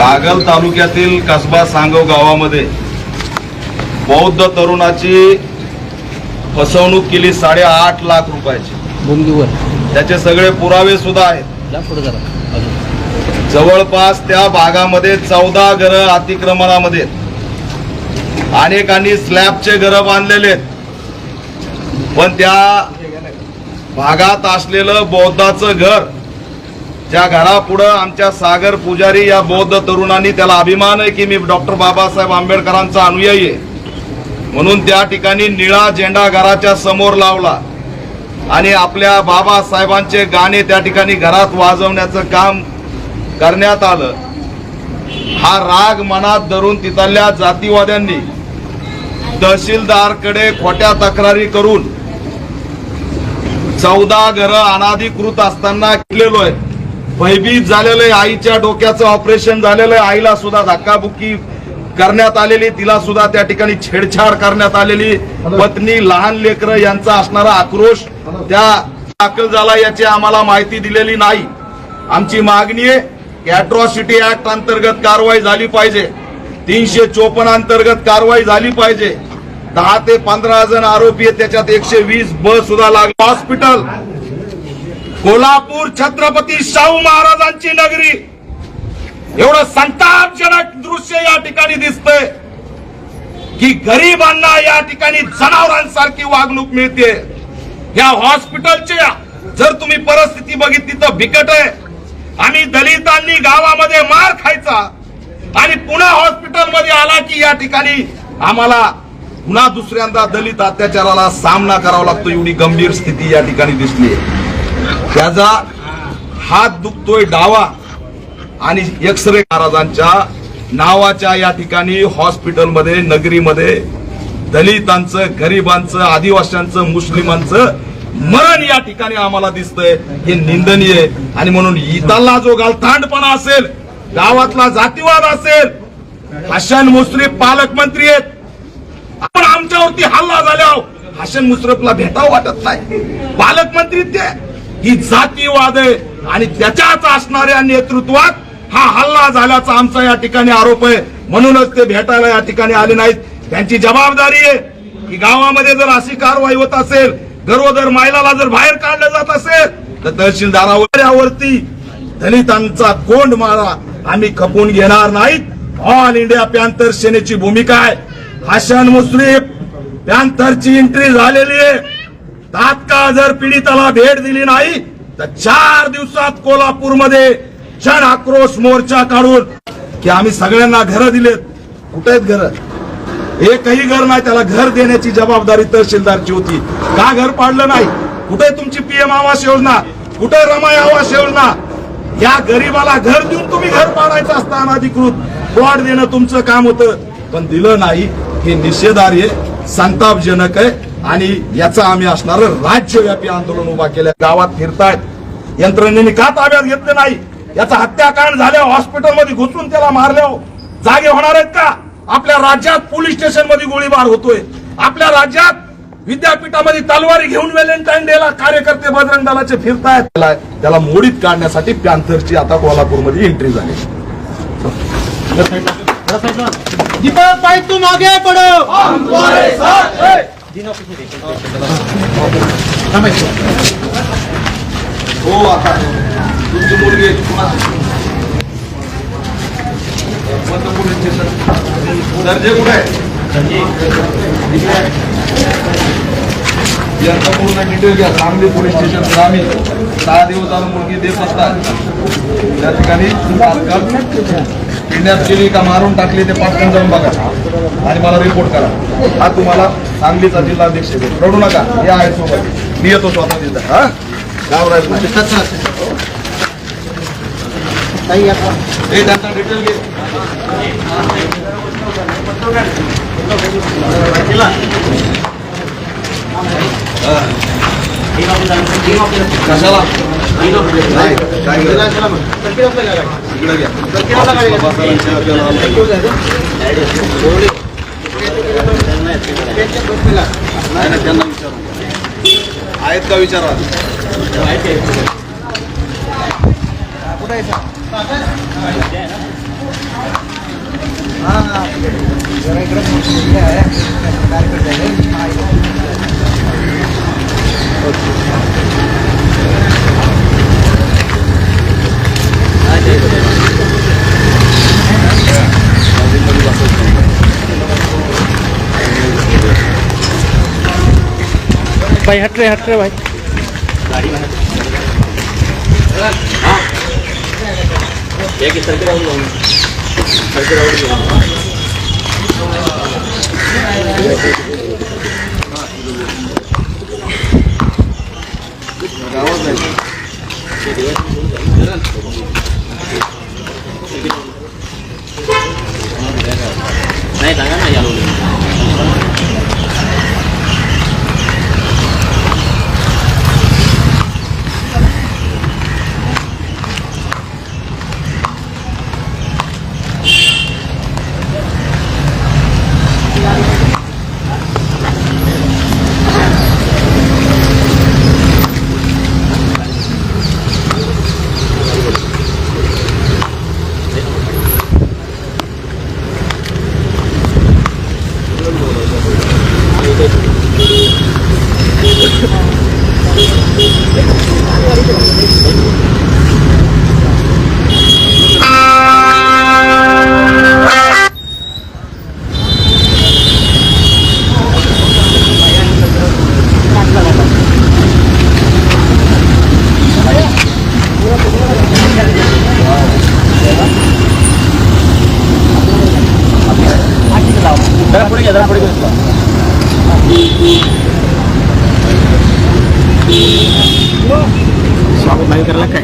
कागल तालुक्यातील कसबा सांगव गावामध्ये बौद्ध तरुणाची फसवणूक केली साडेआठ लाख रुपयाची. त्याचे सगळे पुरावे सुद्धा आहेत. जवळपास त्या भागामध्ये चौदा घरं अतिक्रमणामध्ये. अनेकांनी स्लॅबचे घरं बांधलेले आहेत. पण त्या भागात असलेलं बौद्धाचं घर त्या घरापुढं आमच्या सागर पुजारी या बौद्ध तरुणांनी त्याला अभिमान आहे की मी डॉक्टर बाबासाहेब आंबेडकरांचा अनुयायी आहे. म्हणून त्या ठिकाणी निळा झेंडा घराच्या समोर लावला. आणि आपल्या बाबासाहेबांचे गाणे त्या ठिकाणी घरात वाजवण्याचं काम करण्यात आलं. हा राग मनात धरून तिथल्या जातीवाद्यांनी तहसीलदारकडे खोट्या तक्रारी करून चौदा घरं अनाधिकृत असताना केलेलो आहे भयभीत झालेलं आहे. आईच्या डोक्याचं ऑपरेशन झालेलं आहे. आईला सुद्धा धक्काबुक्की करण्यात आलेली तिला सुद्धा त्या ठिकाणी छेडछाड करण्यात आलेली पत्नी लहान लेकरं यांचा असणारा आक्रोश त्या दाखल झाला याची आम्हाला माहिती दिलेली नाही. आमची मागणी आहे की अॅट्रॉसिटी ऍक्ट अंतर्गत कारवाई झाली पाहिजे. तीनशे चोपन्न अंतर्गत कारवाई झाली पाहिजे. दहा ते पंधरा जण आरोपी आहेत. त्याच्यात एकशे वीस बस सुद्धा लागली. हॉस्पिटल कोल्हापूर छत्रपती शाहू महाराजांची नगरी. एवढं संतापजनक दृश्य या ठिकाणी दिसतंय की गरिबांना या ठिकाणी जनावरांसारखी वागणूक मिळते. या हॉस्पिटलच्या जर तुम्ही परिस्थिती बघितली तर बिकट आहे. आणि दलितांनी गावामध्ये मार खायचा आणि पुन्हा हॉस्पिटलमध्ये आला की या ठिकाणी आम्हाला पुन्हा दुसऱ्यांदा दलित अत्याचाराला सामना करावा लागतो एवढी गंभीर स्थिती या ठिकाणी दिसली त्याचा हात दुखतोय डावा आणि एक्सरे महाराजांच्या नावाच्या या ठिकाणी हॉस्पिटलमध्ये नगरीमध्ये दलितांचं गरिबांचं आदिवासींचं मुस्लिमांचं मरण या ठिकाणी आम्हाला दिसतंय. हे निंदनीय आणि म्हणून इताला जो गालथांडपणा असेल गावातला जातीवाद असेल हसन मुश्रीफ पालकमंत्री आहेत. आपण आमच्यावरती हल्ला झाल्यावर हसन मुश्रीफला भेटावं वाटत नाही. पालकमंत्री ते ही जातीवाद आहे आणि त्याच्याच असणाऱ्या नेतृत्वात हा हल्ला झाल्याचा आमचा या ठिकाणी आरोप आहे. म्हणूनच ते भेटायला या ठिकाणी आले नाहीत. त्यांची जबाबदारी आहे की गावामध्ये जर अशी कारवाई होत असेल गरोदर महिलाला जर बाहेर काढलं जात असेल तर तहसीलदारावरती दलितांचा कोंड मारा आम्ही खपून घेणार नाहीत. ऑल इंडिया पॅन्थर सेनेची भूमिका आहे. हसन मुश्रीफ पॅन्थरची एंट्री झालेली आहे. तात्काळ जर पीडिताला भेट दिली नाही तर चार दिवसात कोल्हापूरमध्ये जन आक्रोश मोर्चा काढून की आम्ही सगळ्यांना घरं दिलेत. कुठे आहेत घरं? एकही घर नाही त्याला घर देण्याची जबाबदारी तहसीलदारची होती. का घर पाडलं नाही? कुठे तुमची पीएम आवास योजना? कुठे रमाई आवास योजना? या गरीबाला घर देऊन तुम्ही घर पाडायचं असता अनाधिकृत. प्लॉट देणं तुमचं काम होतं. पण दिलं नाही हे निषेधार्य संतापजनक आहे. आणि याचा आम्ही असणार राज्यव्यापी आंदोलन उभा केलं गावात फिरतायत. यंत्रणेने का ताब्यात घेतलं नाही? याचा हत्याकांड झाल्यावर हॉस्पिटलमध्ये घुसून त्याला मारल्यावर जागे होणार आहेत का? आपल्या राज्यात पोलीस स्टेशनमध्ये गोळीबार होतोय. आपल्या राज्यात विद्यापीठामध्ये तलवारी घेऊन व्हॅलेंटाईन डेला कार्यकर्ते बजरंग दलाचे फिरतायत. त्याला- त्याला मोडीत काढण्यासाठी पॅन्थरची आता कोल्हापूरमध्ये एंट्री झाली. दीपक भाई तुम आगे पढ़ो हो आता तुमची मुलगी आहे, तुम्हाला- स्टेशन दर्जे कुठे पूर्ण डिटेल घ्या सांगली पोलीस स्टेशन ग्रामीण सहा दिवस झालं मुलगी देत असतात त्या ठिकाणी का मारून टाकली ते पाठवून जाऊन बघा आणि मला रिपोर्ट करा. हा तुम्हाला सांगलीचा जिल्हाध्यक्ष आहे. रडू नका. हे आहे सोबत. मी येतो स्वतः तिथं. हा? घाबरायचं नाही हे त्यांचा डिटेल घे. कशाला? त्यांना विचारू. आहेत का विचारा कार्यकर्ते भाई हट रहे हट रहे भाई. नाही सांगा ना जरा पुढे घ्या जरा पुढे घ्या स्वागत नाही करायला काय